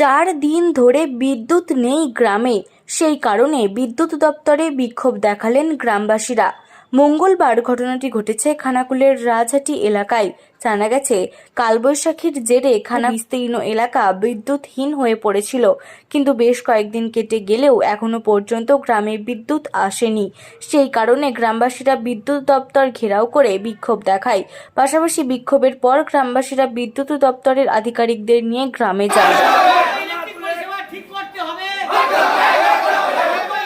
চার দিন ধরে বিদ্যুৎ নেই গ্রামে। সেই কারণে বিদ্যুৎ দপ্তরে বিক্ষোভ দেখালেন গ্রামবাসীরা। মঙ্গলবার ঘটনাটি ঘটেছে খানাকুলের রাজহাটি এলাকায়। জানা গেছে, কালবৈশাখীর জেরে খানা বিস্তীর্ণ এলাকা বিদ্যুৎহীন হয়ে পড়েছিল। কিন্তু বেশ কয়েকদিন কেটে গেলেও এখনও পর্যন্ত গ্রামে বিদ্যুৎ আসেনি। সেই কারণে গ্রামবাসীরা বিদ্যুৎ দপ্তর ঘেরাও করে বিক্ষোভ দেখায়। পাশাপাশি বিক্ষোভের পর গ্রামবাসীরা বিদ্যুৎ দপ্তরের আধিকারিকদের নিয়ে গ্রামে যায় ইলেকট্রিক পরিষেবা ঠিক করতে হবে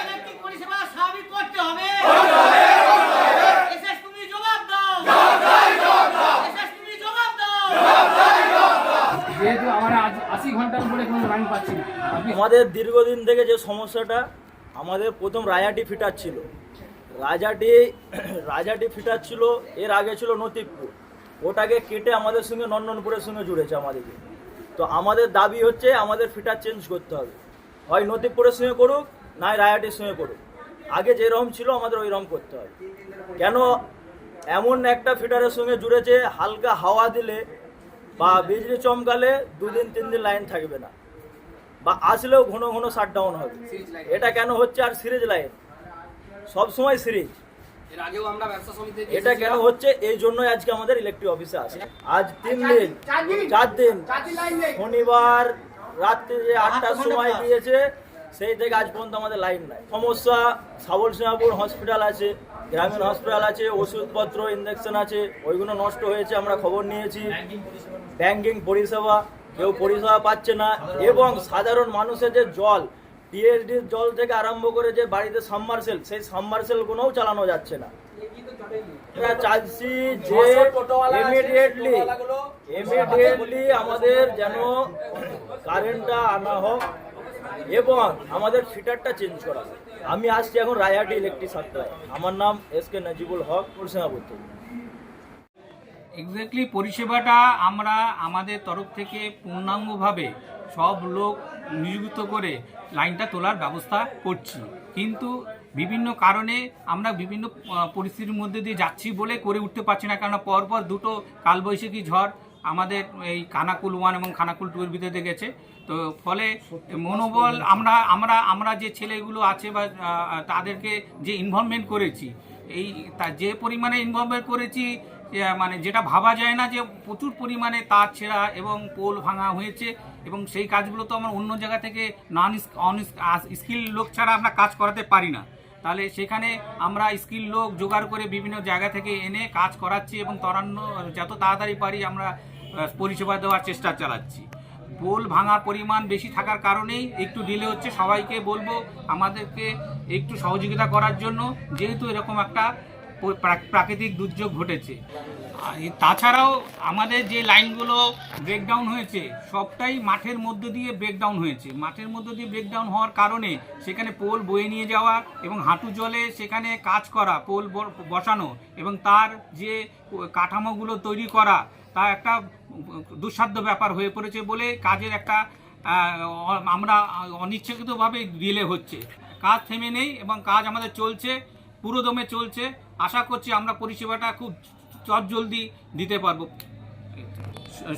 ইলেকট্রিক পরিষেবা স্বাভাবিক করতে হবে এসএস তুমি জবাব দাও এসএস তুমি জবাব দাও যেহেতু আমরা আজ আমাদের দীর্ঘদিন থেকে যে সমস্যাটা, আমাদের প্রথম রাজাটি ফিটার ছিল রাজাটি রাজাটি ফিটার ছিল এর আগে ছিল নতিবপুর ওটাকে কেটে আমাদের সঙ্গে নন্দনপুরের সঙ্গে জুড়েছে আমাদেরকে। তো আমাদের দাবি হচ্ছে, আমাদের ফিটার চেঞ্জ করতে হবে। হয় নতিবপুরের সঙ্গে করুক নয় রায়াটির সঙ্গে করুক। আগে যেরকম ছিল, আমাদের ওই রকম করতে হবে। কেন এমন একটা ফিটারের সঙ্গে জুড়েছে, হালকা হাওয়া দিলে বা বিজলি চমকালে দুদিন তিন দিন লাইন থাকবে না। বা আসলেও ঘন ঘন শাটডাউন হবে। এটা কেন হচ্ছে? আর সিরিজ লাইন। সবসময় সিরিজ। এটা কেন হচ্ছে? এই জন্যই আজকে আমাদের ইলেকট্রিক অফিসে আসে আজ তিন দিন চার দিন শনিবার রাত্রি যে আটটার সময় দিয়েছে সেই থেকে আজ পর্যন্ত আমাদের লাইন নাই। সমস্যা, সাবল সিংহাপুর হসপিটাল আছে, গ্রামীণ হসপিটাল আছে, ওষুধপত্র ইঞ্জেকশন আছে, ওইগুলো নষ্ট হয়েছে, আমরা খবর নিয়েছি। ব্যাংকিং পরিষেবা, কেউ পরিষেবা পাচ্ছে না, এবং সাধারণ মানুষের যে জল টিএসডির জল থেকে আরম্ভ করে যে বাড়িতে সাবমার্সেল সেই সাবমার্সেল গুলোও চালানো যাচ্ছে না। আমরা যে ইমিডিয়েটলি ইমিডিয়েটলি আমাদের যেন কারেন্টটা আনা হোক। এবং আমাদের ফিটারটা চেঞ্জ করা। আমি আসছি এখন রায়াটি ইলেকট্রিক সাপ্লাই আমার নাম এস কে নাজিবুল হক পরিষেবাপুর থেকে এক্স্যাক্টলি পরিষেবাটা আমরা আমাদের তরফ থেকে পূর্ণাঙ্গভাবে সব লোক নিযুক্ত করে লাইনটা তোলার ব্যবস্থা করছি। কিন্তু বিভিন্ন কারণে আমরা বিভিন্ন পরিস্থিতির মধ্যে দিয়ে যাচ্ছি বলে করে উঠতে পারছি না। কারণ পরপর দুটো কালবৈশাখী ঝড় আমাদের এই খানাকুল ওয়ান এবং খানাকুল টু এর ভিতরে গেছে। তো ফলে মনোবল আমরা আমরা আমরা যে ছেলেগুলো আছে বা তাদেরকে যে ইনভলভমেন্ট করেছি এই তা যে পরিমাণে ইনভলভমেন্ট করেছি মানে যেটা ভাবা যায় না যে প্রচুর পরিমাণে তার ছেঁড়া এবং পোল ভাঙা হয়েছে এবং সেই কাজগুলো তো আমরা অন্য জায়গা থেকে নন অন স্কিল লোক ছাড়া আমরা কাজ করাতে পারি না। তাহলে সেখানে আমরা স্কিল লোক জোগাড় করে বিভিন্ন জায়গা থেকে এনে কাজ করাচ্ছি এবং তরান্ন যত তাড়াতাড়ি পারি আমরা পরিষেবা দেওয়ার চেষ্টা চালাচ্ছি। বোল ভাঙার পরিমাণ বেশি থাকার কারণেই একটু ডিলে হচ্ছে। সবাইকে বলব আমাদেরকে একটু সহযোগিতা করার জন্য, যেহেতু এরকম একটা প্রাকৃতিক দুর্যোগ ঘটেছে। তাছাড়াও আমাদের যে লাইনগুলো ব্রেকডাউন হয়েছে, সবটাই মাঠের মধ্য দিয়ে ব্রেকডাউন হয়েছে। মাঠের মধ্য দিয়ে ব্রেকডাউন হওয়ার কারণে সেখানে পোল বয়ে নিয়ে যাওয়া এবং হাঁটু জলে সেখানে কাজ করা, পোল বসানো এবং তার যে কাঠামোগুলো তৈরি করা, তা একটা দুঃসাধ্য ব্যাপার হয়ে পড়েছে বলে কাজের একটা আমরা অনিচ্ছাকৃতভাবে ডিলে হচ্ছে। কাজ থেমে নেই এবং কাজ আমাদের চলছে, পুরোদমে চলছে। আশা করছি আমরা পরিষেবাটা খুব চটজলদি দিতে পারব।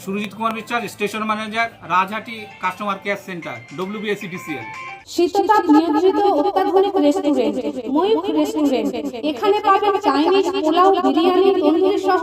Surajit Kumar Biswas, station manager, Rajhati customer care centre WBSEDCL শীততাপ নিয়ন্ত্রিত অত্যাধুনিক রেস্টুরেন্ট ময়ূখ রেস্টুরেন্ট এখানে পাবেন চাইনিজ পোলাও, বিরিয়ানি, তন্দুরি সহ